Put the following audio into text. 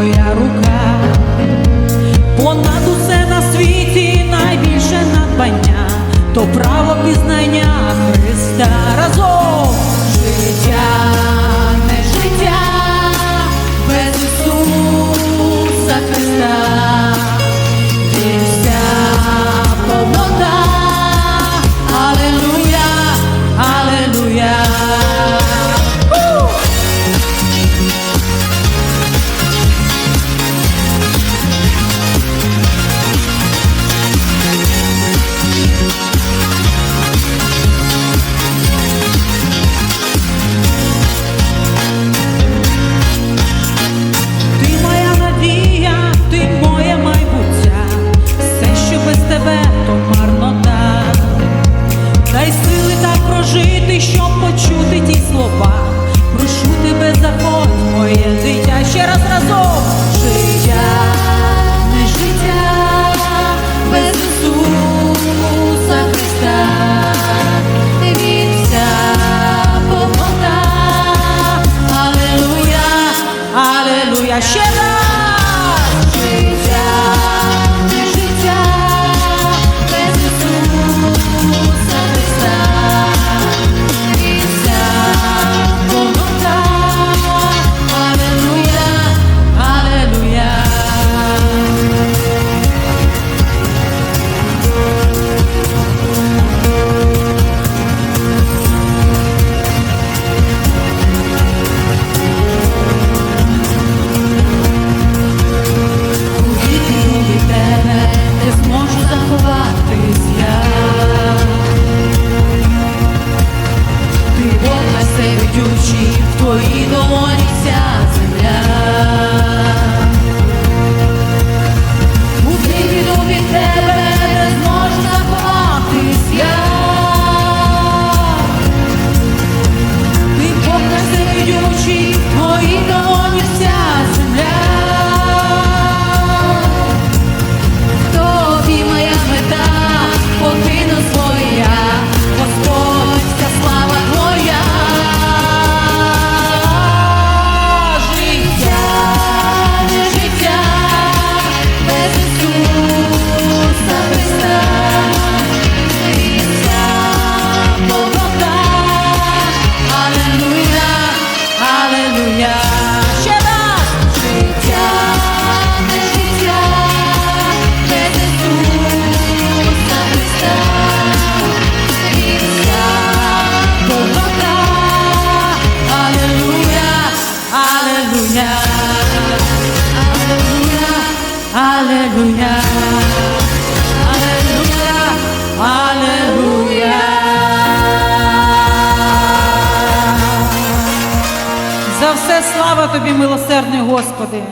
твоя рука, понад усе на світі найбільше надбання, то право пізнання Христа разом. тебе, то марнота, дай сили так прожити, щоб почути. Дають в твої долоні вся Аллилуйя, Аллилуйя, За все слава тобі, милосердний Господи.